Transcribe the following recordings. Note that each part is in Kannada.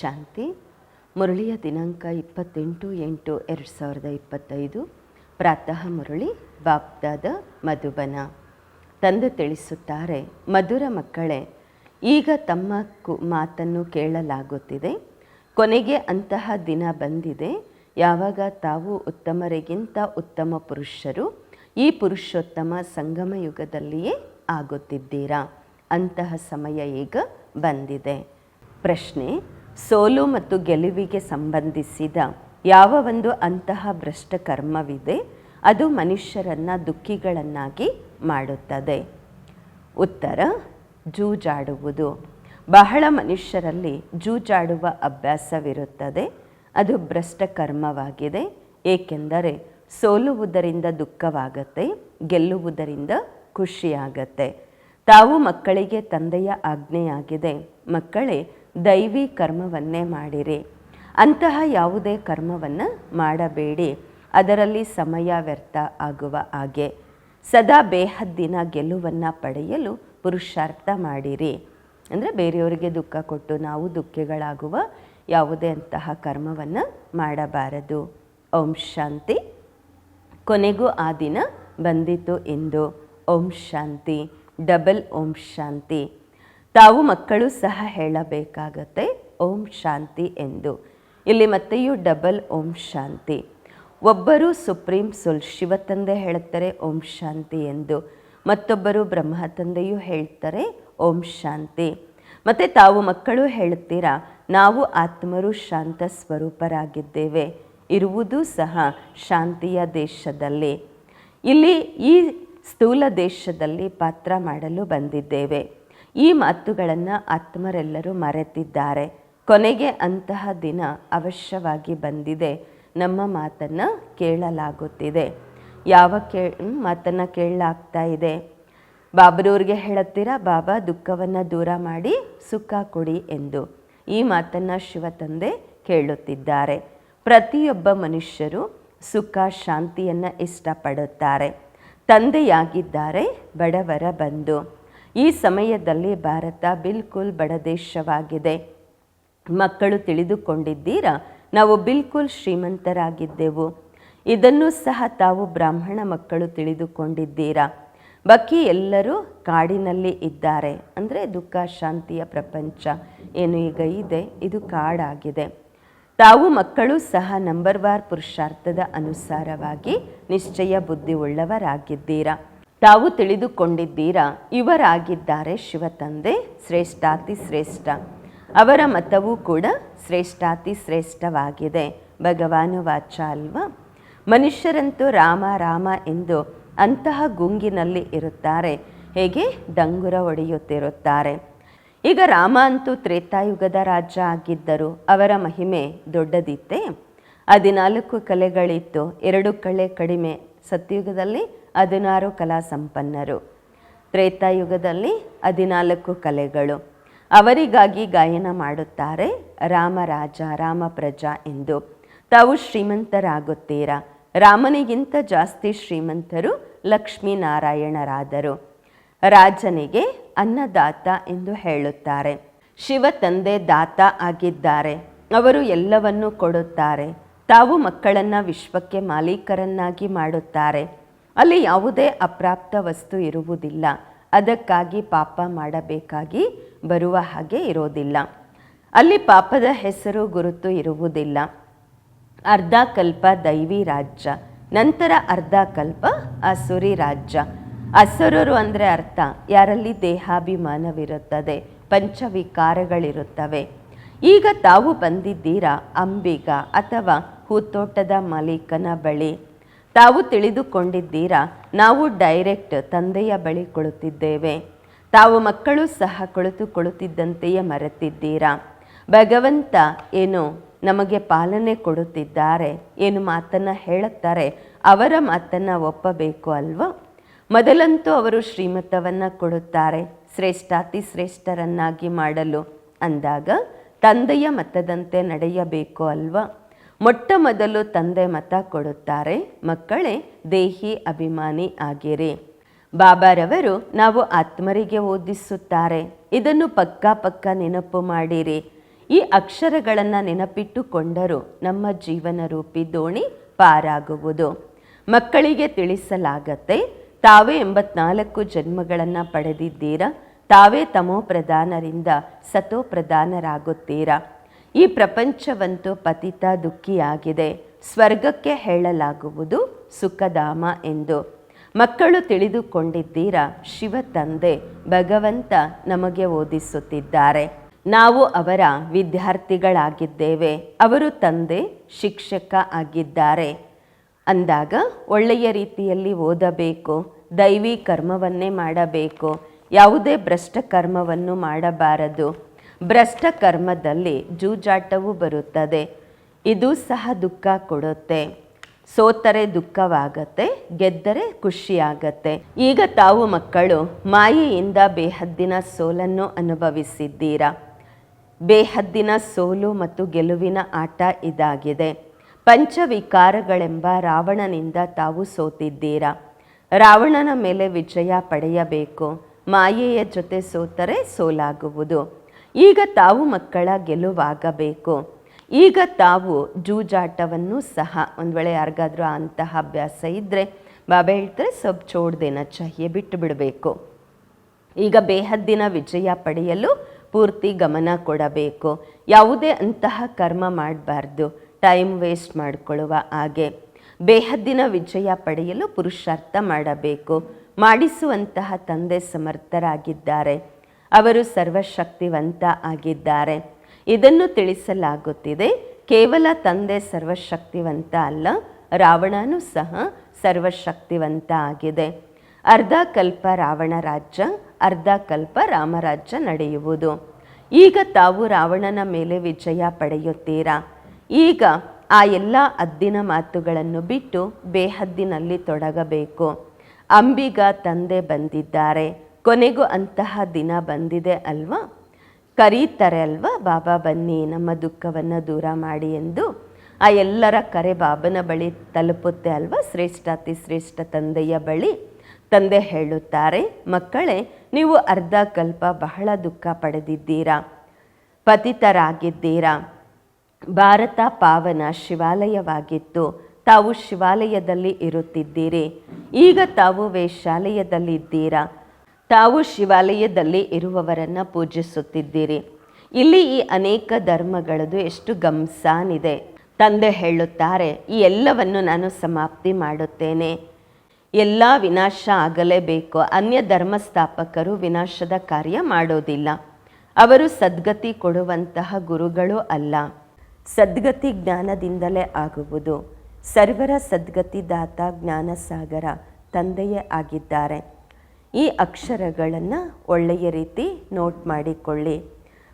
ಶಾಂತಿ. ಮುರಳಿಯ ದಿನಾಂಕ ಇಪ್ಪತ್ತೆಂಟು ಎಂಟು ಎರಡು ಸಾವಿರದ ಇಪ್ಪತ್ತೈದು. ಪ್ರಾತಃ ಮುರಳಿ, ಬಾಪ್ದಾದ ಮಧುಬನ. ತಂದೆ ತಿಳಿಸುತ್ತಾರೆ, ಮಧುರ ಮಕ್ಕಳೇ, ಈಗ ತಮ್ಮ ಕು, ಮಾತನ್ನು ಕೇಳಲಾಗುತ್ತಿದೆ. ಕೊನೆಗೆ ಅಂತಹ ದಿನ ಬಂದಿದೆ. ಯಾವಾಗ ತಾವು ಉತ್ತಮರಿಗಿಂತ ಉತ್ತಮ ಪುರುಷರು, ಈ ಪುರುಷೋತ್ತಮ ಸಂಗಮ ಯುಗದಲ್ಲಿಯೇ ಆಗುತ್ತಿದ್ದೀರಾ? ಅಂತಹ ಸಮಯ ಈಗ ಬಂದಿದೆ. ಪ್ರಶ್ನೆ ಸೋಲು ಮತ್ತು ಗೆಲುವಿಗೆ ಸಂಬಂಧಿಸಿದ ಯಾವ ಒಂದು ಅಂತಹ ಭ್ರಷ್ಟ ಕರ್ಮವಿದೆ, ಅದು ಮನುಷ್ಯರನ್ನು ದುಃಖಿಗಳನ್ನಾಗಿ ಮಾಡುತ್ತದೆ. ಉತ್ತರ, ಜೂಜಾಡುವುದು. ಬಹಳ ಮನುಷ್ಯರಲ್ಲಿ ಜೂಜಾಡುವ ಅಭ್ಯಾಸವಿರುತ್ತದೆ. ಅದು ಭ್ರಷ್ಟ ಕರ್ಮವಾಗಿದೆ. ಏಕೆಂದರೆ ಸೋಲುವುದರಿಂದ ದುಃಖವಾಗತ್ತೆ, ಗೆಲ್ಲುವುದರಿಂದ ಖುಷಿಯಾಗತ್ತೆ. ತಾವು ಮಕ್ಕಳಿಗೆ ತಂದೆಯ ಆಜ್ಞೆಯಾಗಿದೆ. ಮಕ್ಕಳೇ ದೈವಿ ಕರ್ಮವನ್ನೇ ಮಾಡಿರಿ. ಅಂತಹ ಯಾವುದೇ ಕರ್ಮವನ್ನು ಮಾಡಬೇಡಿ. ಅದರಲ್ಲಿ ಸಮಯ ವ್ಯರ್ಥ ಆಗುವ ಹಾಗೆ. ಸದಾ ಬೇಹದ್ದಿನ ಗೆಲುವನ್ನು ಪಡೆಯಲು ಪುರುಷಾರ್ಥ ಮಾಡಿರಿ. ಅಂದರೆ ಬೇರೆಯವರಿಗೆ ದುಃಖ ಕೊಟ್ಟು ನಾವು ದುಃಖಿಗಳಾಗುವ ಯಾವುದೇ ಅಂತಹ ಕರ್ಮವನ್ನು ಮಾಡಬಾರದು. ಓಂ ಶಾಂತಿ. ಕೊನೆಗೂ ಆ ದಿನ ಬಂದಿತು ಎಂದು ಓಂ ಶಾಂತಿ. ಡಬಲ್ ಓಂ ಶಾಂತಿ. ತಾವು ಮಕ್ಕಳು ಸಹ ಹೇಳಬೇಕಾಗತ್ತೆ. ಓಂ ಶಾಂತಿ ಎಂದು. ಇಲ್ಲಿ ಮತ್ತೆಯೂ ಡಬಲ್ ಓಂ ಶಾಂತಿ. ಒಬ್ಬರು ಸುಪ್ರೀಂ ಸುಲ್ ಶಿವತಂದೆ ಹೇಳುತ್ತಾರೆ, ಓಂ ಶಾಂತಿ ಎಂದು. ಮತ್ತೊಬ್ಬರು ಬ್ರಹ್ಮ ತಂದೆಯು ಹೇಳ್ತಾರೆ, ಓಂ ಶಾಂತಿ. ಮತ್ತು ತಾವು ಮಕ್ಕಳು ಹೇಳುತ್ತೀರಾ, ನಾವು ಆತ್ಮರು ಶಾಂತ ಸ್ವರೂಪರಾಗಿದ್ದೇವೆ. ಇರುವುದು ಸಹ ಶಾಂತಿಯ ದೇಶದಲ್ಲಿ. ಇಲ್ಲಿ ಈ ಸ್ಥೂಲ ದೇಶದಲ್ಲಿ ಪಾತ್ರ ಮಾಡಲು ಬಂದಿದ್ದೇವೆ. ಈ ಮಾತುಗಳನ್ನು ಆತ್ಮರೆಲ್ಲರೂ ಮರೆತಿದ್ದಾರೆ. ಕೊನೆಗೆ ಅಂತಹ ದಿನ ಅವಶ್ಯವಾಗಿ ಬಂದಿದೆ. ನಮ್ಮ ಮಾತನ್ನು ಕೇಳಲಾಗುತ್ತಿದೆ. ಯಾವ ಕೇ ಮಾತನ್ನು ಕೇಳಲಾಗ್ತಾ ಇದೆ. ಬಾಬರವ್ರಿಗೆ ಹೇಳುತ್ತೀರಾ, ಬಾಬಾ, ದುಃಖವನ್ನು ದೂರ ಮಾಡಿ, ಸುಖ ಕೊಡಿ ಎಂದು. ಈ ಮಾತನ್ನು ಶಿವತಂದೆ ಕೇಳುತ್ತಿದ್ದಾರೆ. ಪ್ರತಿಯೊಬ್ಬ ಮನುಷ್ಯರು ಸುಖ, ಶಾಂತಿಯನ್ನು ಇಷ್ಟಪಡುತ್ತಾರೆ. ತಂದೆಯಾಗಿದ್ದಾರೆ, ಬಡವರ ಬಂಧು. ಈ ಸಮಯದಲ್ಲಿ ಭಾರತ ಬಿಲ್ಕುಲ್ ಬಡ ದೇಶವಾಗಿದೆ. ಮಕ್ಕಳು ತಿಳಿದುಕೊಂಡಿದ್ದೀರಾ? ನಾವು ಬಿಲ್ಕುಲ್ ಶ್ರೀಮಂತರಾಗಿದ್ದೆವು. ಇದನ್ನು ಸಹ ತಾವು ಬ್ರಾಹ್ಮಣ ಮಕ್ಕಳು ತಿಳಿದುಕೊಂಡಿದ್ದೀರಾ? ಬಾಕಿ ಎಲ್ಲರೂ ಕಾಡಿನಲ್ಲಿ ಇದ್ದಾರೆ. ಅಂದರೆ ದುಃಖ, ಶಾಂತಿಯ ಪ್ರಪಂಚ ಏನು ಈಗ ಇದೆ? ಇದು ಕಾಡಾಗಿದೆ. ತಾವು ಮಕ್ಕಳು ಸಹ ನಂಬರ್ ವಾರ್ ಪುರುಷಾರ್ಥದ ಅನುಸಾರವಾಗಿ ನಿಶ್ಚಯ ಬುದ್ಧಿ ಉಳ್ಳವರಾಗಿದ್ದೀರಾ ತಾವು ತಿಳಿದುಕೊಂಡಿದ್ದೀರಾ? ಇವರಾಗಿದ್ದಾರೆ ಶಿವತಂದೆ ಶ್ರೇಷ್ಠಾತಿ ಶ್ರೇಷ್ಠ. ಅವರ ಮತವೂ ಕೂಡ ಶ್ರೇಷ್ಠಾತಿ ಶ್ರೇಷ್ಠವಾಗಿದೆ. ಭಗವಾನು ವಾಚ ಅಲ್ವಾ? ಮನುಷ್ಯರಂತೂ ರಾಮ ರಾಮ ಎಂದು ಅಂತಹ ಗುಂಗಿನಲ್ಲಿ ಇರುತ್ತಾರೆ. ಹೇಗೆ? ಡಂಗುರ ಒಡೆಯುತ್ತಿರುತ್ತಾರೆ ಈಗ ರಾಮ ಅಂತೂ ತ್ರೇತಾಯುಗದ ರಾಜ ಆಗಿದ್ದರು ಅವರ ಮಹಿಮೆ ದೊಡ್ಡದಿತ್ತೆ? ಹದಿನಾಲ್ಕು ಕಲೆಗಳಿತ್ತು. ಎರಡು ಕಳೆ ಕಡಿಮೆ. ಸತ್ಯುಗದಲ್ಲಿ ಹದಿನಾರು ಕಲಾ ಸಂಪನ್ನರು. ತ್ರೇತಾಯುಗದಲ್ಲಿ ಹದಿನಾಲ್ಕು ಕಲೆಗಳು. ಅವರಿಗಾಗಿ ಗಾಯನ ಮಾಡುತ್ತಾರೆ ರಾಮರಾಜ ರಾಮ ಪ್ರಜಾ ಎಂದು. ತಾವು ಶ್ರೀಮಂತರಾಗುತ್ತೀರಾ? ರಾಮನಿಗಿಂತ ಜಾಸ್ತಿ ಶ್ರೀಮಂತರು ಲಕ್ಷ್ಮೀನಾರಾಯಣರಾದರು. ರಾಜನಿಗೆ ಅನ್ನದಾತ ಎಂದು ಹೇಳುತ್ತಾರೆ. ಶಿವ ತಂದೆ ದಾತ ಆಗಿದ್ದಾರೆ. ಅವರು ಎಲ್ಲವನ್ನೂ ಕೊಡುತ್ತಾರೆ. ತಾವು ಮಕ್ಕಳನ್ನು ವಿಶ್ವಕ್ಕೆ ಮಾಲೀಕರನ್ನಾಗಿ ಮಾಡುತ್ತಾರೆ. ಅಲ್ಲಿ ಯಾವುದೇ ಅಪ್ರಾಪ್ತ ವಸ್ತು ಇರುವುದಿಲ್ಲ. ಅದಕ್ಕಾಗಿ ಪಾಪ ಮಾಡಬೇಕಾಗಿ ಬರುವ ಹಾಗೆ ಇರೋದಿಲ್ಲ. ಅಲ್ಲಿ ಪಾಪದ ಹೆಸರು ಗುರುತು ಇರುವುದಿಲ್ಲ. ಅರ್ಧ ಕಲ್ಪ ದೈವಿ ರಾಜ್ಯ, ನಂತರ ಅರ್ಧ ಕಲ್ಪ ಅಸುರಿ ರಾಜ್ಯ. ಅಸುರರು ಅಂದರೆ ಅರ್ಥ, ಯಾರಲ್ಲಿ ದೇಹಾಭಿಮಾನವಿರುತ್ತದೆ, ಪಂಚವಿಕಾರಗಳಿರುತ್ತವೆ. ಈಗ ತಾವು ಬಂದಿದ್ದೀರಾ, ಅಂಬಿಗ ಅಥವಾ ಹೂತೋಟದ ಮಾಲೀಕನ ಬಳಿ? ತಾವು ತಿಳಿದುಕೊಂಡಿದ್ದೀರಾ? ನಾವು ಡೈರೆಕ್ಟ್ ತಂದೆಯ ಬಳಿ ಕುಳಿತಿದ್ದೇವೆ ತಾವು ಮಕ್ಕಳು ಸಹ ಕುಳಿತುಕೊಳ್ಳುತ್ತಿದ್ದಂತೆಯೇ ಮರೆತಿದ್ದೀರಾ? ಭಗವಂತ ಏನು ನಮಗೆ ಪಾಲನೆ ಕೊಡುತ್ತಿದ್ದಾರೆ ಏನು ಮಾತನ್ನು ಹೇಳುತ್ತಾರೆ? ಅವರ ಮಾತನ್ನು ಒಪ್ಪಬೇಕು ಅಲ್ವಾ? ಮೊದಲಂತೂ ಅವರು ಶ್ರೀಮತವನ್ನು ಕೊಡುತ್ತಾರೆ, ಶ್ರೇಷ್ಠಾತಿ ಶ್ರೇಷ್ಠರನ್ನಾಗಿ ಮಾಡಲು. ಅಂದಾಗ ತಂದೆಯ ಮತದಂತೆ ನಡೆಯಬೇಕು ಅಲ್ವಾ? ಮೊಟ್ಟ ಮೊದಲು ತಂದೆ ಮತ ಕೊಡುತ್ತಾರೆ, ಮಕ್ಕಳೇ ದೇಹಿ ಅಭಿಮಾನಿ ಆಗಿರಿ. ಬಾಬಾರವರು ನಾವು ಆತ್ಮರಿಗೆ ಓದಿಸುತ್ತಾರೆ, ಇದನ್ನು ಪಕ್ಕ ಪಕ್ಕ ನೆನಪು ಮಾಡಿರಿ. ಈ ಅಕ್ಷರಗಳನ್ನು ನೆನಪಿಟ್ಟುಕೊಂಡರೂ ನಮ್ಮ ಜೀವನ ರೂಪಿ ದೋಣಿ ಪಾರಾಗುವುದು. ಮಕ್ಕಳಿಗೆ ತಿಳಿಸಲಾಗತ್ತೆ, ತಾವೇ ಎಂಬತ್ನಾಲ್ಕು ಜನ್ಮಗಳನ್ನು ಪಡೆದಿದ್ದೀರಾ, ತಾವೇ ತಮೋ ಪ್ರಧಾನರಿಂದ ಸತೋ ಪ್ರಧಾನರಾಗುತ್ತೀರಾ ಈ ಪ್ರಪಂಚವಂತೂ ಪತಿತ ದುಃಖಿಯಾಗಿದೆ. ಸ್ವರ್ಗಕ್ಕೆ ಹೇಳಲಾಗುವುದು ಸುಖಧಾಮ ಎಂದು. ಮಕ್ಕಳು ತಿಳಿದುಕೊಂಡಿದ್ದೀರಾ? ಶಿವ ತಂದೆ ಭಗವಂತ ನಮಗೆ ಓದಿಸುತ್ತಿದ್ದಾರೆ. ನಾವು ಅವರ ವಿದ್ಯಾರ್ಥಿಗಳಾಗಿದ್ದೇವೆ. ಅವರು ತಂದೆ, ಶಿಕ್ಷಕ ಆಗಿದ್ದಾರೆ. ಅಂದಾಗ ಒಳ್ಳೆಯ ರೀತಿಯಲ್ಲಿ ಓದಬೇಕು. ದೈವಿ ಕರ್ಮವನ್ನೇ ಮಾಡಬೇಕು. ಯಾವುದೇ ಭ್ರಷ್ಟ ಕರ್ಮವನ್ನು ಮಾಡಬಾರದು. ಭ್ರಷ್ಟ ಕರ್ಮದಲ್ಲಿ ಜೂಜಾಟವು ಬರುತ್ತದೆ. ಇದು ಸಹ ದುಃಖ ಕೊಡುತ್ತೆ. ಸೋತರೆ ದುಃಖವಾಗತ್ತೆ, ಗೆದ್ದರೆ ಖುಷಿಯಾಗತ್ತೆ. ಈಗ ತಾವು ಮಕ್ಕಳು, ಮಾಯೆಯಿಂದ ಬೇಹದ್ದಿನ ಸೋಲನ್ನು ಅನುಭವಿಸಿದ್ದೀರಾ? ಬೇಹದ್ದಿನ ಸೋಲು ಮತ್ತು ಗೆಲುವಿನ ಆಟ ಇದಾಗಿದೆ. ಪಂಚವಿಕಾರಗಳೆಂಬ ರಾವಣನಿಂದ ತಾವು ಸೋತಿದ್ದೀರಾ? ರಾವಣನ ಮೇಲೆ ವಿಜಯ ಪಡೆಯಬೇಕು. ಮಾಯೆಯ ಜೊತೆ ಸೋತರೆ ಸೋಲಾಗುವುದು. ಈಗ ತಾವು ಮಕ್ಕಳ ಗೆಲುವಾಗಬೇಕು. ಈಗ ತಾವು ಜೂಜಾಟವನ್ನು ಸಹ ಒಂದು ವೇಳೆ ಯಾರಿಗಾದರೂ ಅಂತಹ ಅಭ್ಯಾಸ ಇದ್ದರೆ ಬಾಬಾ ಹೇಳ್ತಾರೆ ಸ್ವಲ್ಪ ಚೋಡ್ದೇನ ಚಹ್ಯೆ, ಬಿಟ್ಟು ಬಿಡಬೇಕು. ಈಗ ಬೇಹದ್ದಿನ ವಿಜಯ ಪಡೆಯಲು ಪೂರ್ತಿ ಗಮನ ಕೊಡಬೇಕು. ಯಾವುದೇ ಅಂತಹ ಕರ್ಮ ಮಾಡಬಾರ್ದು, ಟೈಮ್ ವೇಸ್ಟ್ ಮಾಡಿಕೊಳ್ಳುವ ಹಾಗೆ. ಬೇಹದ್ದಿನ ವಿಜಯ ಪಡೆಯಲು ಪುರುಷಾರ್ಥ ಮಾಡಬೇಕು. ಮಾಡಿಸುವಂತಹ ತಂದೆ ಸಮರ್ಥರಾಗಿದ್ದಾರೆ. ಅವರು ಸರ್ವಶಕ್ತಿವಂತ ಆಗಿದ್ದಾರೆ. ಇದನ್ನು ತಿಳಿಸಲಾಗುತ್ತಿದೆ, ಕೇವಲ ತಂದೆ ಸರ್ವಶಕ್ತಿವಂತ ಅಲ್ಲ, ರಾವಣನೂ ಸಹ ಸರ್ವಶಕ್ತಿವಂತ ಆಗಿದೆ. ಅರ್ಧ ಕಲ್ಪ ರಾವಣ ರಾಜ್ಯ, ಅರ್ಧ ಕಲ್ಪ ರಾಮರಾಜ್ಯ ನಡೆಯುವುದು. ಈಗ ತಾವು ರಾವಣನ ಮೇಲೆ ವಿಜಯ ಪಡೆಯುತ್ತೀರಾ? ಈಗ ಆ ಎಲ್ಲ ಅದ್ದಿನ ಮಾತುಗಳನ್ನು ಬಿಟ್ಟು ಬೇಹದ್ದಿನಲ್ಲಿ ತೊಡಗಬೇಕು. ಅಂಬಿಗ ತಂದೆ ಬಂದಿದ್ದಾರೆ. ಕೊನೆಗೂ ಅಂತಹ ದಿನ ಬಂದಿದೆ ಅಲ್ವಾ? ಕರೀತಾರೆ ಅಲ್ವಾ? ಬಾಬಾ ಬನ್ನಿ, ನಮ್ಮ ದುಃಖವನ್ನು ದೂರ ಮಾಡಿ ಎಂದು ಆ ಎಲ್ಲರ ಕರೆ ಬಾಬನ ಬಳಿ ತಲುಪುತ್ತೆ ಅಲ್ವಾ? ಶ್ರೇಷ್ಠಾತಿ ಶ್ರೇಷ್ಠ ತಂದೆಯ ಬಳಿ ತಂದೆ ಹೇಳುತ್ತಾರೆ, ಮಕ್ಕಳೇ, ನೀವು ಅರ್ಧ ಕಲ್ಪ ಬಹಳ ದುಃಖ ಪಡೆದಿದ್ದೀರಾ? ಪತಿತರಾಗಿದ್ದೀರಾ? ಭಾರತ ಪಾವನ ಶಿವಾಲಯವಾಗಿತ್ತು. ತಾವು ಶಿವಾಲಯದಲ್ಲಿ ಇರುತ್ತಿದ್ದೀರಿ. ಈಗ ತಾವು ವೇಶ್ಯಾಲಯದಲ್ಲಿದ್ದೀರಾ? ತಾವು ಶಿವಾಲಯದಲ್ಲಿ ಇರುವವರನ್ನು ಪೂಜಿಸುತ್ತಿದ್ದೀರಿ. ಇಲ್ಲಿ ಈ ಅನೇಕ ಧರ್ಮಗಳದು ಎಷ್ಟು ಗಂಸಾನಿದೆ. ತಂದೆ ಹೇಳುತ್ತಾರೆ, ಈ ಎಲ್ಲವನ್ನು ನಾನು ಸಮಾಪ್ತಿ ಮಾಡುತ್ತೇನೆ. ಎಲ್ಲ ವಿನಾಶ ಆಗಲೇಬೇಕು. ಅನ್ಯ ಧರ್ಮ ಸ್ಥಾಪಕರು ವಿನಾಶದ ಕಾರ್ಯ ಮಾಡೋದಿಲ್ಲ. ಅವರು ಸದ್ಗತಿ ಕೊಡುವಂತಹ ಗುರುಗಳು ಅಲ್ಲ. ಸದ್ಗತಿ ಜ್ಞಾನದಿಂದಲೇ ಆಗುವುದು. ಸರ್ವರ ಸದ್ಗತಿದಾತ ಜ್ಞಾನಸಾಗರ ತಂದೆಯೇ ಆಗಿದ್ದಾರೆ. ಈ ಅಕ್ಷರಗಳನ್ನು ಒಳ್ಳೆಯ ರೀತಿ ನೋಟ್ ಮಾಡಿಕೊಳ್ಳಿ.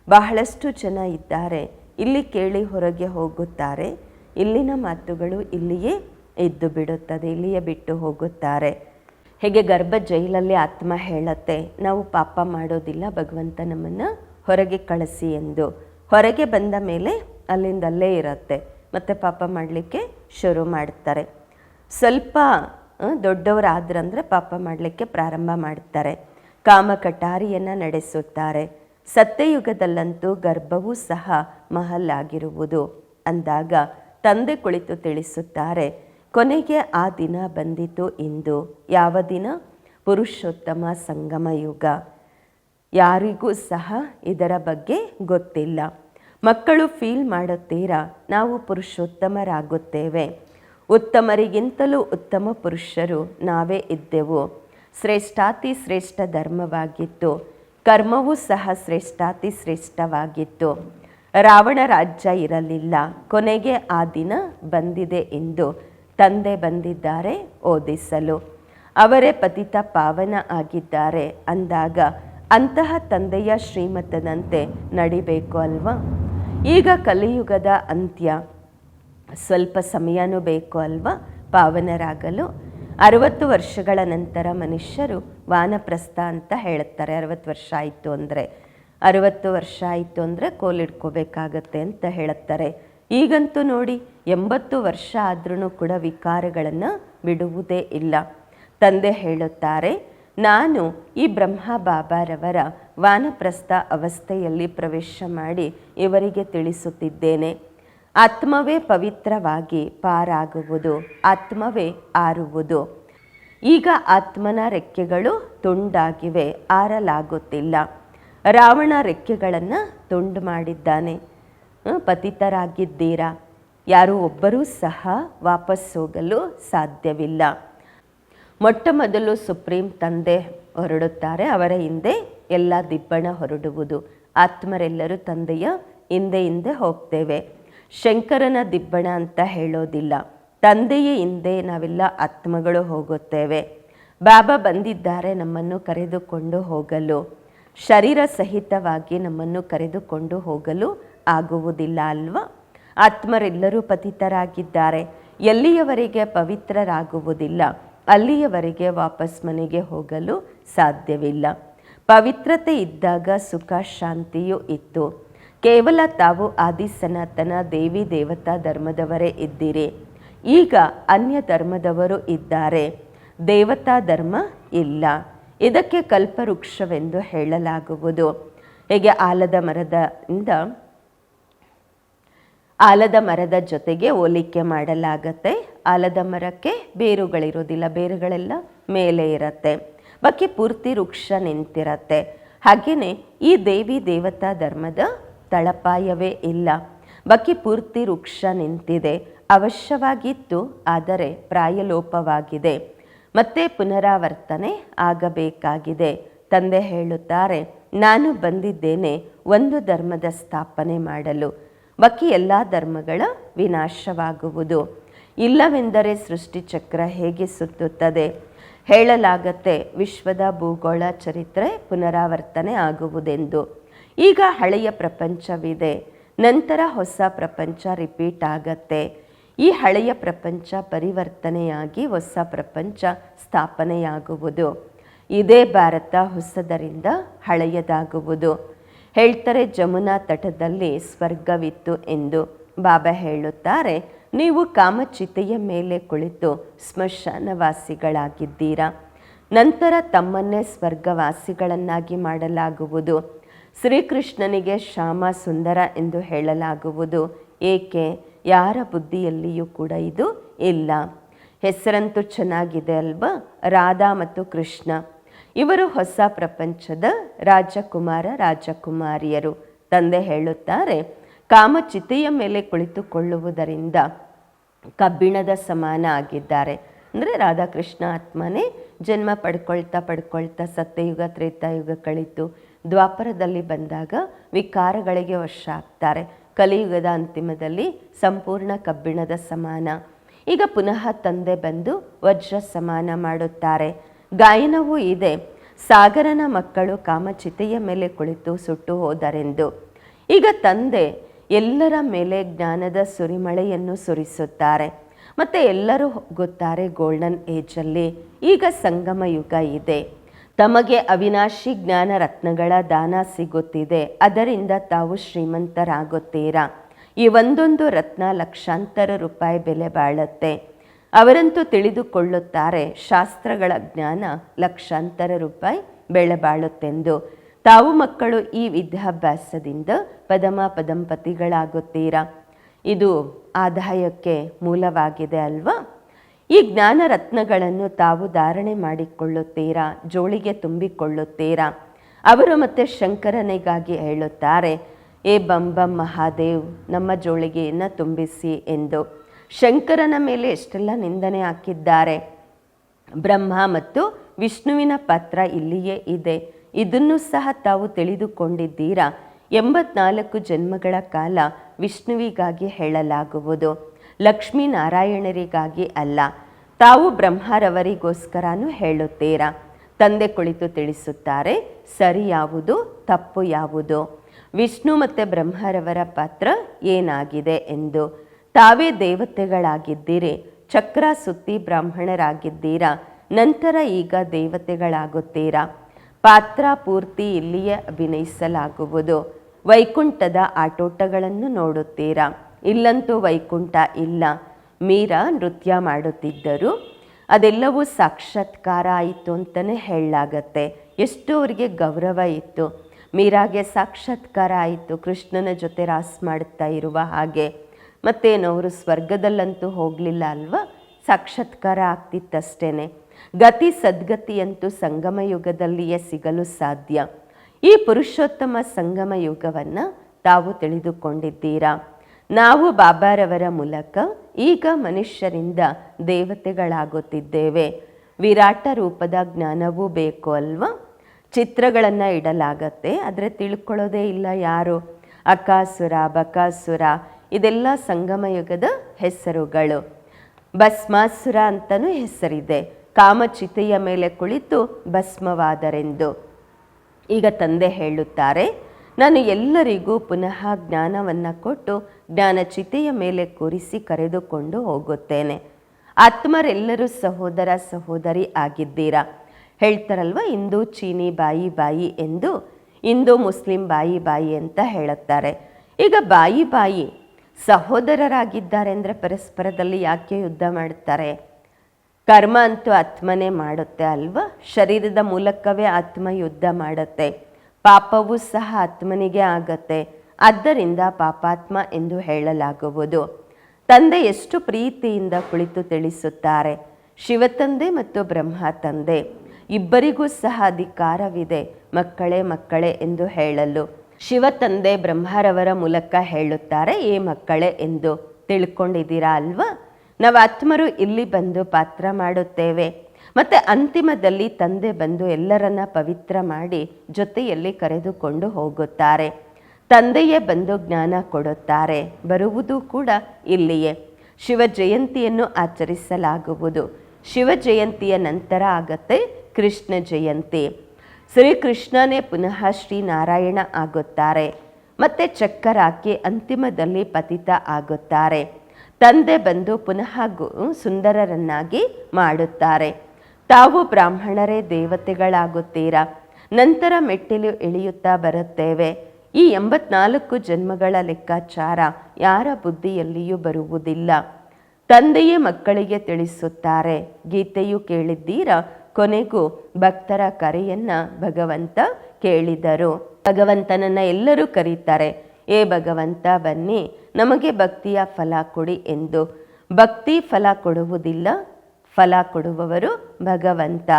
ಬಹಳಷ್ಟು ಜನ ಇದ್ದಾರೆ. ಇಲ್ಲಿ ಕೇಳಿ ಹೊರಗೆ ಹೋಗುತ್ತಾರೆ. ಇಲ್ಲಿನ ಮಾತುಗಳು ಇಲ್ಲಿಯೇ ಇದ್ದು ಬಿಡುತ್ತದೆ. ಇಲ್ಲಿಯೇ ಬಿಟ್ಟು ಹೋಗುತ್ತಾರೆ. ಹೇಗೆ ಗರ್ಭ ಜೈಲಲ್ಲಿ ಆತ್ಮ ಹೇಳತ್ತೆ? ನಾವು ಪಾಪ ಮಾಡೋದಿಲ್ಲ. ಭಗವಂತ ನಮ್ಮನ್ನು ಹೊರಗೆ ಕಳಿಸಿ ಎಂದು. ಹೊರಗೆ ಬಂದ ಮೇಲೆ ಅಲ್ಲಿಂದಲ್ಲೇ ಇರುತ್ತೆ. ಮತ್ತೆ ಪಾಪ ಮಾಡಲಿಕ್ಕೆ ಶುರು ಮಾಡ್ತಾರೆ. ಸ್ವಲ್ಪ ದೊಡ್ಡವರಾದ್ರಂದ್ರೆ ಪಾಪ ಮಾಡಲಿಕ್ಕೆ ಪ್ರಾರಂಭ ಮಾಡ್ತಾರೆ. ಕಾಮ ಕಟಾರಿಯನ್ನು ನಡೆಸುತ್ತಾರೆ. ಸತ್ಯಯುಗದಲ್ಲಂತೂ ಗರ್ಭವೂ ಸಹ ಮಹಲ್ಲಾಗಿರುವುದು ಅಂದಾಗ ತಂದೆ ಕುಳಿತು ತಿಳಿಸುತ್ತಾರೆ, ಕೊನೆಗೆ ಆ ದಿನ ಬಂದಿತು ಇಂದು. ಯಾವ ದಿನ? ಪುರುಷೋತ್ತಮ ಸಂಗಮ ಯುಗ. ಯಾರಿಗೂ ಸಹ ಇದರ ಬಗ್ಗೆ ಗೊತ್ತಿಲ್ಲ. ಮಕ್ಕಳು ಫೀಲ್ ಮಾಡುತ್ತೀರಾ? ನಾವು ಪುರುಷೋತ್ತಮರಾಗುತ್ತೇವೆ. ಉತ್ತಮರಿಗಿಂತಲೂ ಉತ್ತಮ ಪುರುಷರು ನಾವೇ ಇದ್ದೆವು. ಶ್ರೇಷ್ಠಾತಿ ಶ್ರೇಷ್ಠ ಧರ್ಮವಾಗಿತ್ತು. ಕರ್ಮವೂ ಸಹ ಶ್ರೇಷ್ಠಾತಿ ಶ್ರೇಷ್ಠವಾಗಿತ್ತು. ರಾವಣ ರಾಜ್ಯ ಇರಲಿಲ್ಲ. ಕೊನೆಗೆ ಆ ದಿನ ಬಂದಿದೆ ಎಂದು ತಂದೆ ಬಂದಿದ್ದಾರೆ ಓದಿಸಲು. ಅವರೇ ಪತಿತ ಪಾವನ ಆಗಿದ್ದಾರೆ. ಅಂದಾಗ ಅಂತಹ ತಂದೆಯ ಶ್ರೀಮತನಂತೆ ನಡಿಬೇಕು ಅಲ್ವಾ? ಈಗ ಕಲಿಯುಗದ ಅಂತ್ಯ. ಸ್ವಲ್ಪ ಸಮಯನೂ ಬೇಕು ಅಲ್ವಾ? ಪಾವನರಾಗಲು. ಅರವತ್ತು ವರ್ಷಗಳ ನಂತರ ಮನುಷ್ಯರು ವಾನಪ್ರಸ್ಥ ಅಂತ ಹೇಳುತ್ತಾರೆ ಅರವತ್ತು ವರ್ಷ ಆಯಿತು ಅಂದರೆ. ಅರವತ್ತು ವರ್ಷ ಆಯಿತು ಅಂದರೆ ಕೋಲಿಡ್ಕೋಬೇಕಾಗತ್ತೆ ಅಂತ ಹೇಳುತ್ತಾರೆ ಈಗಂತೂ ನೋಡಿ, ಎಂಬತ್ತು ವರ್ಷ ಆದ್ರೂ ಕೂಡ ವಿಕಾರಗಳನ್ನು ಬಿಡುವುದೇ ಇಲ್ಲ. ತಂದೆ ಹೇಳುತ್ತಾರೆ, ನಾನು ಈ ಬ್ರಹ್ಮ ಬಾಬಾರವರ ವಾನಪ್ರಸ್ಥ ಅವಸ್ಥೆಯಲ್ಲಿ ಪ್ರವೇಶ ಮಾಡಿ ಇವರಿಗೆ ತಿಳಿಸುತ್ತಿದ್ದೇನೆ. ಆತ್ಮವೇ ಪವಿತ್ರವಾಗಿ ಪಾರಾಗುವುದು, ಆತ್ಮವೇ ಆರುವುದು. ಈಗ ಆತ್ಮನ ರೆಕ್ಕೆಗಳು ತುಂಡಾಗಿವೆ, ಆರಲಾಗುತ್ತಿಲ್ಲ. ರಾವಣ ರೆಕ್ಕೆಗಳನ್ನು ತುಂಡು ಮಾಡಿದ್ದಾನೆ. ಪತಿತರಾಗಿದ್ದೀರಾ? ಯಾರು ಒಬ್ಬರೂ ಸಹ ವಾಪಸ್ ಹೋಗಲು ಸಾಧ್ಯವಿಲ್ಲ. ಮೊಟ್ಟ ಮೊದಲು ಸುಪ್ರೀಂ ತಂದೆ ಹೊರಡುತ್ತಾರೆ, ಅವರ ಹಿಂದೆ ಎಲ್ಲ ದಿಬ್ಬಣ ಹೊರಡುವುದು. ಆತ್ಮರೆಲ್ಲರೂ ತಂದೆಯ ಹಿಂದೆ ಹಿಂದೆ ಹೋಗ್ತೇವೆ. ಶಂಕರನ ದಿಬ್ಬಣ ಅಂತ ಹೇಳೋದಿಲ್ಲ. ತಂದೆಯ ಹಿಂದೆ ನಾವೆಲ್ಲ ಆತ್ಮಗಳು ಹೋಗುತ್ತೇವೆ. ಬಾಬಾ ಬಂದಿದ್ದಾರೆ ನಮ್ಮನ್ನು ಕರೆದುಕೊಂಡು ಹೋಗಲು. ಶರೀರ ಸಹಿತವಾಗಿ ನಮ್ಮನ್ನು ಕರೆದುಕೊಂಡು ಹೋಗಲು ಆಗುವುದಿಲ್ಲ ಅಲ್ವಾ? ಆತ್ಮರೆಲ್ಲರೂ ಪತಿತರಾಗಿದ್ದಾರೆ. ಎಲ್ಲಿಯವರೆಗೆ ಪವಿತ್ರರಾಗುವುದಿಲ್ಲ, ಅಲ್ಲಿಯವರೆಗೆ ವಾಪಸ್ ಮನೆಗೆ ಹೋಗಲು ಸಾಧ್ಯವಿಲ್ಲ. ಪವಿತ್ರತೆ ಇದ್ದಾಗ ಸುಖ, ಶಾಂತಿಯೂ ಇತ್ತು. ಕೇವಲ ತಾವು ಆದಿ ಸನಾತನ ದೇವಿ ದೇವತಾ ಧರ್ಮದವರೇ ಇದ್ದೀರಿ. ಈಗ ಅನ್ಯ ಧರ್ಮದವರು ಇದ್ದಾರೆ. ದೇವತಾ ಧರ್ಮ ಇಲ್ಲ. ಇದಕ್ಕೆ ಕಲ್ಪವೃಕ್ಷವೆಂದು ಹೇಳಲಾಗುವುದು. ಹೇಗೆ ಆಲದ ಮರದಿಂದ ಆಲದ ಮರದ ಜೊತೆಗೆ ಹೋಲಿಕೆ ಮಾಡಲಾಗತ್ತೆ. ಆಲದ ಮರಕ್ಕೆ ಬೇರುಗಳಿರೋದಿಲ್ಲ ಬೇರುಗಳೆಲ್ಲ ಮೇಲೆ ಇರತ್ತೆ. ಬಾಕಿ ಪೂರ್ತಿ ವೃಕ್ಷ ನಿಂತಿರತ್ತೆ. ಹಾಗೆಯೇ ಈ ದೇವಿ ದೇವತಾ ಧರ್ಮದ ತಳಪಾಯವೇ ಇಲ್ಲ. ಬಕಿ ಪೂರ್ತಿ ವೃಕ್ಷ ನಿಂತಿದೆ. ಅವಶ್ಯವಾಗಿತ್ತು ಆದರೆ ಪ್ರಾಯಲೋಪವಾಗಿದೆ. ಮತ್ತೆ ಪುನರಾವರ್ತನೆ ಆಗಬೇಕಾಗಿದೆ. ತಂದೆ ಹೇಳುತ್ತಾರೆ, ನಾನು ಬಂದಿದ್ದೇನೆ, ಒಂದು ಧರ್ಮದ ಸ್ಥಾಪನೆ ಮಾಡಲು. ಬಕಿ ಎಲ್ಲ ಧರ್ಮಗಳ ವಿನಾಶವಾಗುವುದು. ಇಲ್ಲವೆಂದರೆ ಸೃಷ್ಟಿಚಕ್ರ ಹೇಗೆ ಸುತ್ತುತ್ತದೆ? ಹೇಳಲಾಗತ್ತೆ, ವಿಶ್ವದ ಭೂಗೋಳ ಚರಿತ್ರೆ ಪುನರಾವರ್ತನೆ ಆಗುವುದೆಂದು. ಈಗ ಹಳೆಯ ಪ್ರಪಂಚವಿದೆ. ನಂತರ ಹೊಸ ಪ್ರಪಂಚ ರಿಪೀಟ್ ಆಗತ್ತೆ. ಈ ಹಳೆಯ ಪ್ರಪಂಚ ಪರಿವರ್ತನೆಯಾಗಿ ಹೊಸ ಪ್ರಪಂಚ ಸ್ಥಾಪನೆಯಾಗುವುದು. ಇದೇ ಭಾರತ ಹೊಸದರಿಂದ ಹಳೆಯದಾಗುವುದು. ಹೇಳ್ತಾರೆ, ಜಮುನಾ ತಟದಲ್ಲಿ ಸ್ವರ್ಗವಿತ್ತು ಎಂದು. ಬಾಬಾ ಹೇಳುತ್ತಾರೆ, ನೀವು ಕಾಮಚಿತೆಯ ಮೇಲೆ ಕುಳಿತು ಸ್ಮಶಾನವಾಸಿಗಳಾಗಿದ್ದೀರಾ. ನಂತರ ತಮ್ಮನ್ನೇ ಸ್ವರ್ಗವಾಸಿಗಳನ್ನಾಗಿ ಮಾಡಲಾಗುವುದು. ಶ್ರೀಕೃಷ್ಣನಿಗೆ ಶ್ಯಾಮ ಸುಂದರ ಎಂದು ಹೇಳಲಾಗುವುದು. ಏಕೆ? ಯಾರ ಬುದ್ಧಿಯಲ್ಲಿಯೂ ಕೂಡ ಇದು ಇಲ್ಲ. ಹೆಸರಂತೂ ಚೆನ್ನಾಗಿದೆ ಅಲ್ವಾ? ರಾಧಾ ಮತ್ತು ಕೃಷ್ಣ. ಇವರು ಹೊಸ ಪ್ರಪಂಚದ ರಾಜಕುಮಾರ, ರಾಜಕುಮಾರಿಯರು. ತಂದೆ ಹೇಳುತ್ತಾರೆ, ಕಾಮಚಿತೆಯ ಮೇಲೆ ಕುಳಿತುಕೊಳ್ಳುವುದರಿಂದ ಕಬ್ಬಿಣದ ಸಮಾನ ಆಗಿದ್ದಾರೆ. ಅಂದರೆ ರಾಧಾಕೃಷ್ಣ ಆತ್ಮನೇ ಜನ್ಮ ಪಡ್ಕೊಳ್ತಾ ಪಡ್ಕೊಳ್ತಾ ಸತ್ಯಯುಗ, ತ್ರೇತಾಯುಗ ಕಳಿತು. ದ್ವಾಪರದಲ್ಲಿ ಬಂದಾಗ ವಿಕಾರಗಳಿಗೆ ವಶ ಆಗ್ತಾರೆ ಕಲಿಯುಗದ ಅಂತಿಮದಲ್ಲಿ ಸಂಪೂರ್ಣ ಕಬ್ಬಿಣದ ಸಮಾನ. ಈಗ ಪುನಃ ತಂದೆ ಬಂದು ವಜ್ರ ಸಮಾನ ಮಾಡುತ್ತಾರೆ. ಗಾಯನವೂ ಇದೆ. ಸಾಗರನ ಮಕ್ಕಳು ಕಾಮಚಿತೆಯ ಮೇಲೆ ಕುಳಿತು ಸುಟ್ಟು ಹೋದರೆಂದು. ಈಗ ತಂದೆ ಎಲ್ಲರ ಮೇಲೆ ಜ್ಞಾನದ ಸುರಿಮಳೆಯನ್ನು ಸುರಿಸುತ್ತಾರೆ. ಮತ್ತು ಎಲ್ಲರೂ ಗೊತ್ತಾರೆ ಗೋಲ್ಡನ್ ಏಜಲ್ಲಿ. ಈಗ ಸಂಗಮ ಯುಗ ಇದೆ. ತಮಗೆ ಅವಿನಾಶಿ ಜ್ಞಾನ ರತ್ನಗಳ ದಾನ ಸಿಗುತ್ತಿದೆ. ಅದರಿಂದ ತಾವು ಶ್ರೀಮಂತರಾಗುತ್ತೀರಾ? ಈ ಒಂದೊಂದು ರತ್ನ ಲಕ್ಷಾಂತರ ರೂಪಾಯಿ ಬೆಲೆ ಬಾಳುತ್ತೆ. ಅವರಂತೂ ತಿಳಿದುಕೊಳ್ಳುತ್ತಾರೆ, ಶಾಸ್ತ್ರಗಳ ಜ್ಞಾನ ಲಕ್ಷಾಂತರ ರೂಪಾಯಿ ಬೆಳೆ ಬಾಳುತ್ತೆಂದು. ತಾವು ಮಕ್ಕಳು ಈ ವಿದ್ಯಾಭ್ಯಾಸದಿಂದ ಪದಮ ಪದಂಪತಿಗಳಾಗುತ್ತೀರಾ ಇದು ಆದಾಯಕ್ಕೆ ಮೂಲವಾಗಿದೆ ಅಲ್ವಾ? ಈ ಜ್ಞಾನ ರತ್ನಗಳನ್ನು ತಾವು ಧಾರಣೆ ಮಾಡಿಕೊಳ್ಳುತ್ತೀರಾ? ಜೋಳಿಗೆ ತುಂಬಿಕೊಳ್ಳುತ್ತೀರಾ? ಅವರು ಮತ್ತೆ ಶಂಕರನಿಗಾಗಿ ಹೇಳುತ್ತಾರೆ, ಏ ಬಂಬಂ ಮಹಾದೇವ್, ನಮ್ಮ ಜೋಳಿಗೆಯನ್ನು ತುಂಬಿಸಿ ಎಂದು. ಶಂಕರನ ಮೇಲೆ ಎಷ್ಟೆಲ್ಲ ನಿಂದನೆ ಹಾಕಿದ್ದಾರೆ. ಬ್ರಹ್ಮ ಮತ್ತು ವಿಷ್ಣುವಿನ ಪಾತ್ರ ಇಲ್ಲಿಯೇ ಇದೆ. ಇದನ್ನು ಸಹ ತಾವು ತಿಳಿದುಕೊಂಡಿದ್ದೀರಾ? ಎಂಬತ್ನಾಲ್ಕು ಜನ್ಮಗಳ ಕಾಲ ವಿಷ್ಣುವಿಗಾಗಿ ಹೇಳಲಾಗುವುದು. ಲಕ್ಷ್ಮೀನಾರಾಯಣರಿಗಾಗಿ ಅಲ್ಲ, ತಾವು ಬ್ರಹ್ಮರವರಿಗೋಸ್ಕರನೂ ಹೇಳುತ್ತೀರಾ? ತಂದೆ ಕುಳಿತು ತಿಳಿಸುತ್ತಾರೆ, ಸರಿ ಯಾವುದು, ತಪ್ಪು ಯಾವುದು? ವಿಷ್ಣು ಮತ್ತು ಬ್ರಹ್ಮರವರ ಪಾತ್ರ ಏನಾಗಿದೆ ಎಂದು. ತಾವೇ ದೇವತೆಗಳಾಗಿದ್ದೀರಿ ಚಕ್ರ ಸುತ್ತಿ ಬ್ರಾಹ್ಮಣರಾಗಿದ್ದೀರಾ? ನಂತರ ಈಗ ದೇವತೆಗಳಾಗುತ್ತೀರಾ? ಪಾತ್ರ ಪೂರ್ತಿ ಇಲ್ಲಿಯೇ ಅಭಿನಯಿಸಲಾಗುವುದು. ವೈಕುಂಠದ ಆಟೋಟಗಳನ್ನು ನೋಡುತ್ತೀರಾ? ಇಲ್ಲಂತೂ ವೈಕುಂಠ ಇಲ್ಲ. ಮೀರಾ ನೃತ್ಯ ಮಾಡುತ್ತಿದ್ದರು. ಅದೆಲ್ಲವೂ ಸಾಕ್ಷಾತ್ಕಾರ ಆಯಿತು ಅಂತಲೇ ಹೇಳಲಾಗತ್ತೆ. ಎಷ್ಟು ಅವರಿಗೆ ಗೌರವ ಇತ್ತು. ಮೀರಾಗೆ ಸಾಕ್ಷಾತ್ಕಾರ ಆಯಿತು, ಕೃಷ್ಣನ ಜೊತೆ ರಾಸ್ ಮಾಡ್ತಾ ಇರುವ ಹಾಗೆ. ಮತ್ತೇನು, ಅವರು ಸ್ವರ್ಗದಲ್ಲಂತೂ ಹೋಗಲಿಲ್ಲ ಅಲ್ವಾ? ಸಾಕ್ಷಾತ್ಕಾರ ಆಗ್ತಿತ್ತಷ್ಟೇ ಗತಿ ಸದ್ಗತಿಯಂತೂ ಸಂಗಮ ಯುಗದಲ್ಲಿಯೇ ಸಿಗಲು ಸಾಧ್ಯ. ಈ ಪುರುಷೋತ್ತಮ ಸಂಗಮ ಯುಗವನ್ನು ತಾವು ತಿಳಿದುಕೊಂಡಿದ್ದೀರಾ? ನಾವು ಬಾಬಾರವರ ಮೂಲಕ ಈಗ ಮನುಷ್ಯರಿಂದ ದೇವತೆಗಳಾಗುತ್ತಿದ್ದೇವೆ. ವಿರಾಟ ರೂಪದ ಜ್ಞಾನವೂ ಬೇಕು ಅಲ್ವಾ? ಚಿತ್ರಗಳನ್ನು ಇಡಲಾಗತ್ತೆ, ಆದರೆ ತಿಳ್ಕೊಳ್ಳೋದೇ ಇಲ್ಲ ಯಾರು? ಅಕಾಸುರ, ಬಕಾಸುರ, ಇದೆಲ್ಲ ಸಂಗಮ ಯುಗದ ಹೆಸರುಗಳು. ಭಸ್ಮಾಸುರ ಅಂತಲೂ ಹೆಸರಿದೆ. ಕಾಮಚಿತೆಯ ಮೇಲೆ ಕುಳಿತು ಭಸ್ಮವಾದರೆಂದು. ಈಗ ತಂದೆ ಹೇಳುತ್ತಾರೆ ನಾನು ಎಲ್ಲರಿಗೂ ಪುನಃ ಜ್ಞಾನವನ್ನು ಕೊಟ್ಟು ಜ್ಞಾನಚಿತೆಯ ಮೇಲೆ ಕೂರಿಸಿ ಕರೆದುಕೊಂಡು ಹೋಗುತ್ತೇನೆ. ಆತ್ಮರೆಲ್ಲರೂ ಸಹೋದರ ಸಹೋದರಿ ಆಗಿದ್ದೀರಾ? ಹೇಳ್ತಾರಲ್ವ, ಇಂದು ಚೀನಿ ಬಾಯಿ ಬಾಯಿ ಎಂದು. ಇಂದು ಮುಸ್ಲಿಂ ಬಾಯಿ ಬಾಯಿ ಅಂತ ಹೇಳುತ್ತಾರೆ. ಈಗ ಬಾಯಿ ಬಾಯಿ ಸಹೋದರರಾಗಿದ್ದಾರೆ ಅಂದರೆ ಪರಸ್ಪರದಲ್ಲಿ ಯಾಕೆ ಯುದ್ಧ ಮಾಡುತ್ತಾರೆ ಕರ್ಮ ಅಂತೂ ಆತ್ಮನೇ ಮಾಡುತ್ತೆ ಅಲ್ವಾ? ಶರೀರದ ಮೂಲಕವೇ ಆತ್ಮ ಯುದ್ಧ ಮಾಡುತ್ತೆ. ಪಾಪವೂ ಸಹ ಆತ್ಮನಿಗೆ ಆಗತ್ತೆ. ಆದ್ದರಿಂದ ಪಾಪಾತ್ಮ ಎಂದು ಹೇಳಲಾಗುವುದು. ತಂದೆ ಎಷ್ಟು ಪ್ರೀತಿಯಿಂದ ಕುಳಿತು ತಿಳಿಸುತ್ತಾರೆ. ಶಿವತಂದೆ ಮತ್ತು ಬ್ರಹ್ಮ ತಂದೆ. ಇಬ್ಬರಿಗೂ ಸಹ ಅಧಿಕಾರವಿದೆ. ಮಕ್ಕಳೇ ಮಕ್ಕಳೇ ಎಂದು ಹೇಳಲು. ಶಿವ ತಂದೆ ಬ್ರಹ್ಮರವರ ಮೂಲಕ ಹೇಳುತ್ತಾರೆ, ಏ ಮಕ್ಕಳೇ ಎಂದು. ತಿಳ್ಕೊಂಡಿದ್ದೀರಾ ಅಲ್ವಾ? ನಾವು ಆತ್ಮರು ಇಲ್ಲಿ ಬಂದು ಪಾತ್ರ ಮಾಡುತ್ತೇವೆ. ಮತ್ತು ಅಂತಿಮದಲ್ಲಿ ತಂದೆ ಬಂದು ಎಲ್ಲರನ್ನ ಪವಿತ್ರ ಮಾಡಿ ಜೊತೆಯಲ್ಲಿ ಕರೆದುಕೊಂಡು ಹೋಗುತ್ತಾರೆ. ತಂದೆಯೇ ಬಂದು ಜ್ಞಾನ ಕೊಡುತ್ತಾರೆ. ಬರುವುದು ಕೂಡ ಇಲ್ಲಿಯೇ. ಶಿವ ಜಯಂತಿಯನ್ನು ಆಚರಿಸಲಾಗುವುದು. ಶಿವ ಜಯಂತಿಯ ನಂತರ ಆಗತ್ತೆ ಕೃಷ್ಣ ಜಯಂತಿ. ಶ್ರೀಕೃಷ್ಣನೇ ಪುನಃ ಶ್ರೀನಾರಾಯಣ ಆಗುತ್ತಾರೆ. ಮತ್ತೆ ಚಕ್ಕರ್ ಹಾಕಿ ಅಂತಿಮದಲ್ಲಿ ಪತಿತ ಆಗುತ್ತಾರೆ. ತಂದೆ ಬಂದು ಪುನಃ ಸುಂದರರನ್ನಾಗಿ ಮಾಡುತ್ತಾರೆ. ತಾವು ಬ್ರಾಹ್ಮಣರೇ ದೇವತೆಗಳಾಗುತ್ತೀರಾ? ನಂತರ ಮೆಟ್ಟಿಲು ಇಳಿಯುತ್ತಾ ಬರುತ್ತೇವೆ. ಈ ಎಂಬತ್ನಾಲ್ಕು ಜನ್ಮಗಳ ಲೆಕ್ಕಾಚಾರ ಯಾರ ಬುದ್ಧಿಯಲ್ಲಿಯೂ ಬರುವುದಿಲ್ಲ. ತಂದೆಯೇ ಮಕ್ಕಳಿಗೆ ತಿಳಿಸುತ್ತಾರೆ, ಗೀತೆಯು ಕೇಳಿದ್ದೀರಾ? ಕೊನೆಗೂ ಭಕ್ತರ ಕರೆಯನ್ನ ಭಗವಂತ ಕೇಳಿದರು. ಭಗವಂತನನ್ನ ಎಲ್ಲರೂ ಕರೀತಾರೆ, ಏ ಭಗವಂತ, ಬನ್ನಿ, ನಮಗೆ ಭಕ್ತಿಯ ಫಲ ಕೊಡಿ ಎಂದು. ಭಕ್ತಿ ಫಲ ಕೊಡುವುದಿಲ್ಲ ಫಲ ಕೊಡುವವರು ಭಗವಂತ.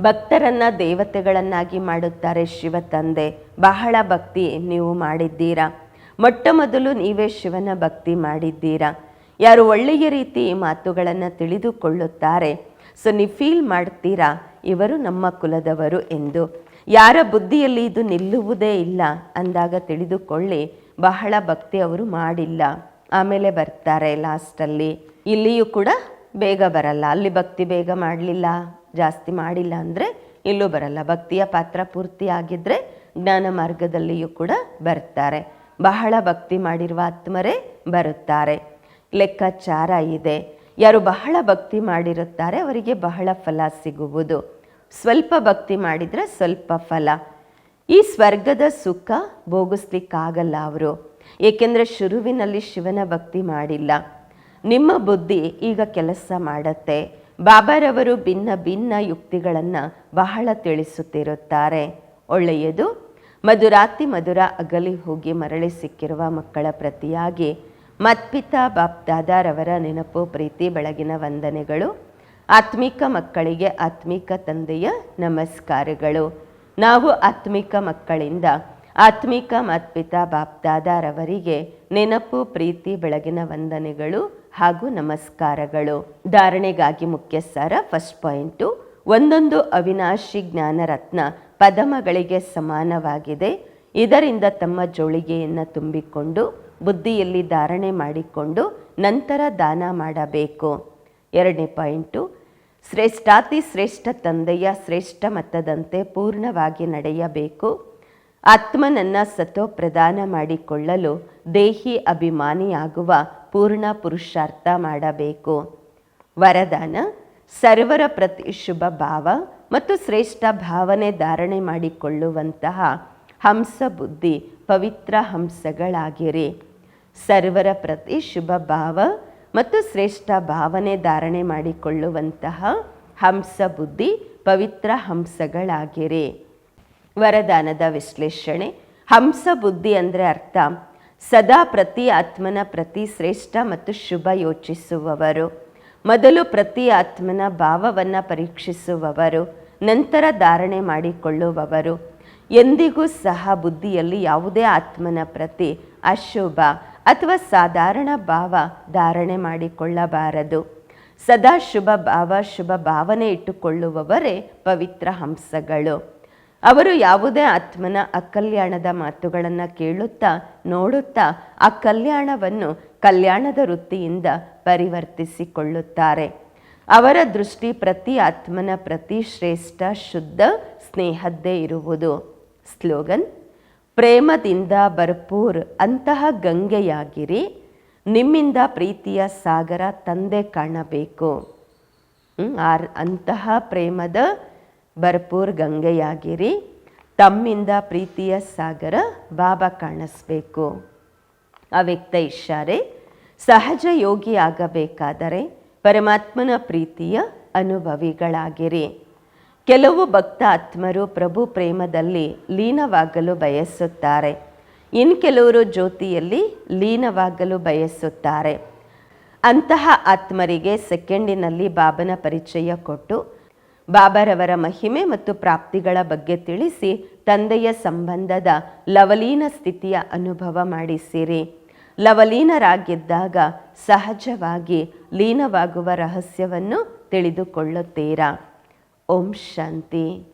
ಭಕ್ತರನ್ನು ದೇವತೆಗಳನ್ನಾಗಿ ಮಾಡುತ್ತಾರೆ ಶಿವ ತಂದೆ. ಬಹಳ ಭಕ್ತಿ ನೀವು ಮಾಡಿದ್ದೀರಾ? ಮೊಟ್ಟ ಮೊದಲು ನೀವೇ ಶಿವನ ಭಕ್ತಿ ಮಾಡಿದ್ದೀರಾ? ಯಾರು ಒಳ್ಳೆಯ ರೀತಿ ಮಾತುಗಳನ್ನು ತಿಳಿದುಕೊಳ್ಳುತ್ತಾರೆ. ಸೊ, ನೀವು ಫೀಲ್ ಮಾಡ್ತೀರಾ? ಇವರು ನಮ್ಮ ಕುಲದವರು ಎಂದು. ಯಾರ ಬುದ್ಧಿಯಲ್ಲಿ ಇದು ನಿಲ್ಲುವುದೇ ಇಲ್ಲ ಅಂದಾಗ ತಿಳಿದುಕೊಳ್ಳಿ. ಬಹಳ ಭಕ್ತಿ ಅವರು ಮಾಡಿಲ್ಲ. ಆಮೇಲೆ ಬರ್ತಾರೆ ಲಾಸ್ಟಲ್ಲಿ. ಇಲ್ಲಿಯೂ ಕೂಡ ಬೇಗ ಬರಲ್ಲ. ಅಲ್ಲಿ ಭಕ್ತಿ ಬೇಗ ಮಾಡಲಿಲ್ಲ, ಜಾಸ್ತಿ ಮಾಡಿಲ್ಲ ಅಂದರೆ ಇಲ್ಲೂ ಬರಲ್ಲ. ಭಕ್ತಿಯ ಪಾತ್ರ ಪೂರ್ತಿ ಆಗಿದ್ದರೆ ಜ್ಞಾನ ಮಾರ್ಗದಲ್ಲಿಯೂ ಕೂಡ ಬರ್ತಾರೆ. ಬಹಳ ಭಕ್ತಿ ಮಾಡಿರುವ ಆತ್ಮರೇ ಬರುತ್ತಾರೆ. ಲೆಕ್ಕಾಚಾರ ಇದೆ. ಯಾರು ಬಹಳ ಭಕ್ತಿ ಮಾಡಿರುತ್ತಾರೆ, ಅವರಿಗೆ ಬಹಳ ಫಲ ಸಿಗುವುದು. ಸ್ವಲ್ಪ ಭಕ್ತಿ ಮಾಡಿದರೆ ಸ್ವಲ್ಪ ಫಲ. ಈ ಸ್ವರ್ಗದ ಸುಖ ಭೋಗಿಸ್ಲಿಕ್ಕಾಗಲ್ಲ ಅವರು. ಏಕೆಂದರೆ ಶುರುವಿನಲ್ಲಿ ಶಿವನ ಭಕ್ತಿ ಮಾಡಿಲ್ಲ. ನಿಮ್ಮ ಬುದ್ಧಿ ಈಗ ಕೆಲಸ ಮಾಡತ್ತೆ. ಬಾಬಾರವರು ಭಿನ್ನ ಭಿನ್ನ ಯುಕ್ತಿಗಳನ್ನು ಬಹಳ ತಿಳಿಸುತ್ತಿರುತ್ತಾರೆ. ಒಳ್ಳೆಯದು. ಮಧುರಾತಿ ಮಧುರ ಅಗಲಿ ಹೋಗಿ ಮರಳಿ ಸಿಕ್ಕಿರುವ ಮಕ್ಕಳ ಪ್ರತಿಯಾಗಿ ಮತ್ಪಿತಾ ಬಾಪ್ದಾದಾರವರ ನೆನಪು, ಪ್ರೀತಿ, ಬೆಳಗಿನ ವಂದನೆಗಳು. ಆತ್ಮಿಕ ಮಕ್ಕಳಿಗೆ ಆತ್ಮಿಕ ತಂದೆಯ ನಮಸ್ಕಾರಗಳು. ನಾವು ಆತ್ಮಿಕ ಮಕ್ಕಳಿಂದ ಆತ್ಮಿಕ ಮತ್ಪಿತಾ ಬಾಪ್ದಾದಾರವರಿಗೆ ನೆನಪು, ಪ್ರೀತಿ, ಬೆಳಗಿನ ವಂದನೆಗಳು ಹಾಗೂ ನಮಸ್ಕಾರಗಳು. ಧಾರಣೆಗಾಗಿ ಮುಖ್ಯ ಸಾರ ಫಸ್ಟ್ ಪಾಯಿಂಟು ಒಂದೊಂದು ಅವಿನಾಶಿ ಜ್ಞಾನರತ್ನ ಪದಮಗಳಿಗೆ ಸಮಾನವಾಗಿದೆ. ಇದರಿಂದ ತಮ್ಮ ಜೋಳಿಗೆಯನ್ನು ತುಂಬಿಕೊಂಡು, ಬುದ್ಧಿಯಲ್ಲಿ ಧಾರಣೆ ಮಾಡಿಕೊಂಡು ನಂತರ ದಾನ ಮಾಡಬೇಕು. ಎರಡನೇ ಪಾಯಿಂಟು ಶ್ರೇಷ್ಠಾತಿ ಶ್ರೇಷ್ಠ ತಂದೆಯ ಶ್ರೇಷ್ಠ ಮತದಂತೆ ಪೂರ್ಣವಾಗಿ ನಡೆಯಬೇಕು. ಆತ್ಮನನ್ನು ಸತೋ ಪ್ರದಾನ ಮಾಡಿಕೊಳ್ಳಲು ದೇಹಿ ಅಭಿಮಾನಿಯಾಗುವ ಪೂರ್ಣ ಪುರುಷಾರ್ಥ ಮಾಡಬೇಕು. ವರದಾನ, ಸರ್ವರ ಪ್ರತಿ ಶುಭ ಭಾವ ಮತ್ತು ಶ್ರೇಷ್ಠ ಭಾವನೆ ಧಾರಣೆ ಮಾಡಿಕೊಳ್ಳುವಂತಹ ಹಂಸ ಬುದ್ಧಿ ಪವಿತ್ರ ಹಂಸಗಳಾಗಿರಿ. ಸರ್ವರ ಪ್ರತಿ ಶುಭ ಭಾವ ಮತ್ತು ಶ್ರೇಷ್ಠ ಭಾವನೆ ಧಾರಣೆ ಮಾಡಿಕೊಳ್ಳುವಂತಹ ಹಂಸ ಬುದ್ಧಿ ಪವಿತ್ರ ಹಂಸಗಳಾಗಿರಿ. ವರದಾನದ ವಿಶ್ಲೇಷಣೆ, ಹಂಸ ಬುದ್ಧಿ ಅಂದರೆ ಅರ್ಥ. ಸದಾ ಪ್ರತಿ ಆತ್ಮನ ಪ್ರತಿ ಶ್ರೇಷ್ಠ ಮತ್ತು ಶುಭ ಯೋಚಿಸುವವರು. ಮೊದಲು ಪ್ರತಿ ಆತ್ಮನ ಭಾವವನ್ನು ಪರೀಕ್ಷಿಸುವವರು. ನಂತರ ಧಾರಣೆ ಮಾಡಿಕೊಳ್ಳುವವರು. ಎಂದಿಗೂ ಸಹ ಬುದ್ಧಿಯಲ್ಲಿ ಯಾವುದೇ ಆತ್ಮನ ಪ್ರತಿ ಅಶುಭ ಅಥವಾ ಸಾಧಾರಣ ಭಾವ ಧಾರಣೆ ಮಾಡಿಕೊಳ್ಳಬಾರದು. ಸದಾ ಶುಭ ಭಾವ, ಶುಭ ಭಾವನೆ ಇಟ್ಟುಕೊಳ್ಳುವವರೇ ಪವಿತ್ರ ಹಂಸಗಳು. ಅವರು ಯಾವುದೇ ಆತ್ಮನ ಅಕಲ್ಯಾಣದ ಮಾತುಗಳನ್ನು ಕೇಳುತ್ತಾ, ನೋಡುತ್ತಾ, ಆ ಕಲ್ಯಾಣವನ್ನು ಕಲ್ಯಾಣದ ವೃತ್ತಿಯಿಂದ ಪರಿವರ್ತಿಸಿಕೊಳ್ಳುತ್ತಾರೆ. ಅವರ ದೃಷ್ಟಿ ಪ್ರತಿ ಆತ್ಮನ ಪ್ರತಿ ಶ್ರೇಷ್ಠ, ಶುದ್ಧ ಸ್ನೇಹದ್ದೇ ಇರುವುದು. ಸ್ಲೋಗನ್, ಪ್ರೇಮದಿಂದ ಭರ್ಪೂರ್ ಅಂತಹ ಗಂಗೆಯಾಗಿರಿ, ನಿಮ್ಮಿಂದ ಪ್ರೀತಿಯ ಸಾಗರ ತಂದೆ ಕಾಣಬೇಕು. ಆರ್, ಅಂತಹ ಪ್ರೇಮದ ಭರ್ಪೂರ್ ಗಂಗೆಯಾಗಿರಿ. ತಮ್ಮಿಂದ ಪ್ರೀತಿಯ ಸಾಗರ ಬಾಬಾ ಕಾಣಿಸ್ಬೇಕು. ಅವ್ಯಕ್ತ ಇಷಾರೆ ಸಹಜ ಯೋಗಿ ಆಗಬೇಕಾದರೆ ಪರಮಾತ್ಮನ ಪ್ರೀತಿಯ ಅನುಭವಿಗಳಾಗಿರಿ. ಕೆಲವು ಭಕ್ತ ಆತ್ಮರು ಪ್ರಭು ಪ್ರೇಮದಲ್ಲಿ ಲೀನವಾಗಲು ಬಯಸುತ್ತಾರೆ. ಇನ್ನು ಕೆಲವರು ಜ್ಯೋತಿಯಲ್ಲಿ ಲೀನವಾಗಲು ಬಯಸುತ್ತಾರೆ. ಅಂತಹ ಆತ್ಮರಿಗೆ ಸೆಕೆಂಡಿನಲ್ಲಿ ಬಾಬನ ಪರಿಚಯ ಕೊಟ್ಟು ಬಾಬರವರ ಮಹಿಮೆ ಮತ್ತು ಪ್ರಾಪ್ತಿಗಳ ಬಗ್ಗೆ ತಿಳಿಸಿ ತಂದೆಯ ಸಂಬಂಧದ ಲವಲೀನ ಸ್ಥಿತಿಯ ಅನುಭವ ಮಾಡಿಸಿರಿ. ಲವಲೀನರಾಗಿದ್ದಾಗ ಸಹಜವಾಗಿ ಲೀನವಾಗುವ ರಹಸ್ಯವನ್ನು ತಿಳಿದುಕೊಳ್ಳುತ್ತೀರಾ? ಓಂ ಶಾಂತಿ.